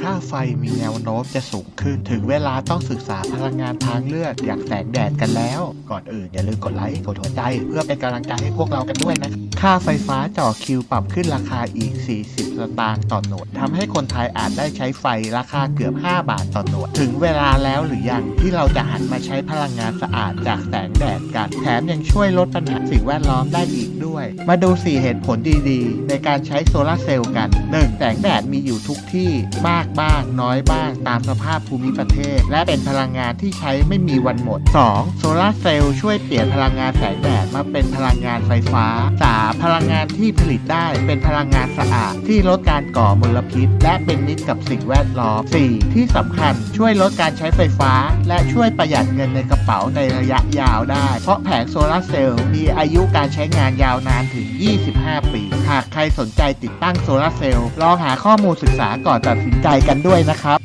ค่าไฟมีแนวโน้มจะสูงขึ้น ถึงเวลาต้องศึกษาพลังงานทางเลือกอย่างแสงแดดกันแล้ว ก่อนอื่นอย่าลืมกดไลค์กดหัวใจ เพื่อเป็นกำลังใจให้พวกเรากันด้วยนะ ค่าไฟฟ้าจ่อคิวปรับขึ้นราคาอีก 40 สตางค์ต่อหน่วยทำให้คนไทยอาจได้ใช้ไฟราคาเกือบ 5 บาทต่อหน่วยถึงเวลาแล้วหรือยังที่เราจะหันมาใช้พลังงานสะอาดจากแสงแดดกันแถมยังช่วยลดปัญหาสิ่งแวดล้อมได้อีกด้วย มาดู 4 เหตุผลดีๆ ในการใช้โซลาร์เซลล์กัน 1. แสงแดดมีอยู่ทุกที่มากบ้าง น้อยบ้าง ตามสภาพภูมิประเทศ และเป็นพลังงานที่ใช้ไม่มีวันหมด 2. โซลาร์เซลล์ช่วยเปลี่ยนพลังงานแสงแดดมาเป็นพลังงานไฟฟ้า 3. พลังงานที่ผลิตได้เป็นพลังงานสะอาด ที่ลดการก่อมลพิษ และเป็นมิตรกับสิ่งแวดล้อม 4. ที่สำคัญช่วยลดการใช้ไฟฟ้า และช่วยประหยัดเงินในกระเป๋าในระยะยาวได้ เพราะแผงโซลาร์เซลล์มีอายุการใช้งานยาวนานถึง 25 ปี หากใครสนใจติดตั้งโซลาร์เซลล์ลองหาข้อมูลศึกษาก่อนตัดสินใจกันด้วยนะครับ